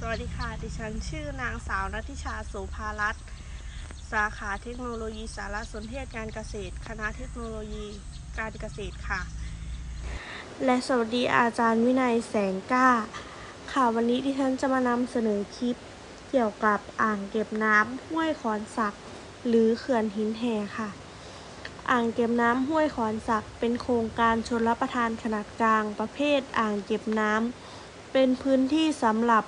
สวัสดีค่ะ ดิฉันชื่อนางสาวนัทิชาโสภารัตน์สาขาเทคโนโลยีสารสนเทศการเกษตร คณะเทคโนโลยีการเกษตรค่ะ และสวัสดีอาจารย์วินัยแสงกล้า ค่ะวันนี้ดิฉันจะมานำเสนอคลิป เกี่ยวกับอ่างเก็บน้ำห้วยขอนสัก หรือเขื่อนหินแห่ค่ะ อ่างเก็บน้ำห้วยขอนสักเป็นโครงการชนรับประทานขนาดกลางประเภทอ่างเก็บน้ำเป็นพื้นที่สำหรับ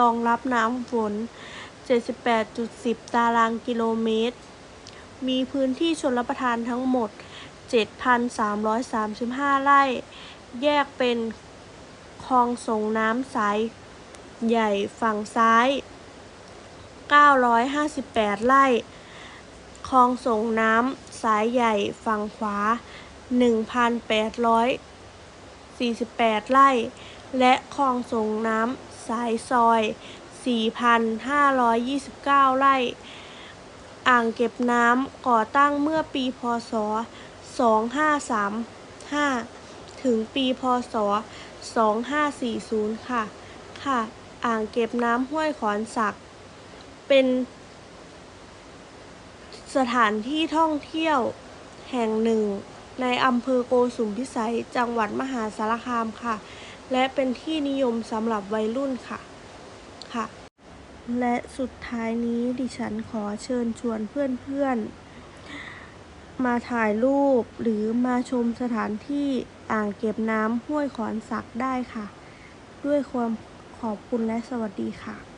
รองรับน้ำฝน 78.10 ตารางกิโลเมตร มีพื้นที่ชนรับประทานทั้งหมด 7,335 ไร่ แยกเป็นคลองส่งน้ำสายใหญ่ฝั่งซ้าย 958 ไร่ คลองส่งน้ำสายใหญ่ฝั่งขวา 1,848 ไร่ และคลองส่งน้ำ สายซอย 4,529 ไร่ อ่างเก็บน้ำก่อตั้งเมื่อปีพศ 2535 ถึงปีพศ 2540 ค่ะ ค่ะ อ่างเก็บน้ำห้วยขอนสัก เป็นสถานที่ท่องเที่ยวแห่งหนึ่ง ในอำเภอโกสุมพิสัย จังหวัดมหาสารคามค่ะ และเป็นที่นิยมสำหรับวัยรุ่นค่ะค่ะ และสุดท้ายนี้ดิฉันขอเชิญชวนเพื่อนๆ มาถ่ายรูปหรือมาชมสถานที่อ่างเก็บน้ำห้วยขอนสักได้ค่ะ ด้วยความขอบคุณและสวัสดีค่ะ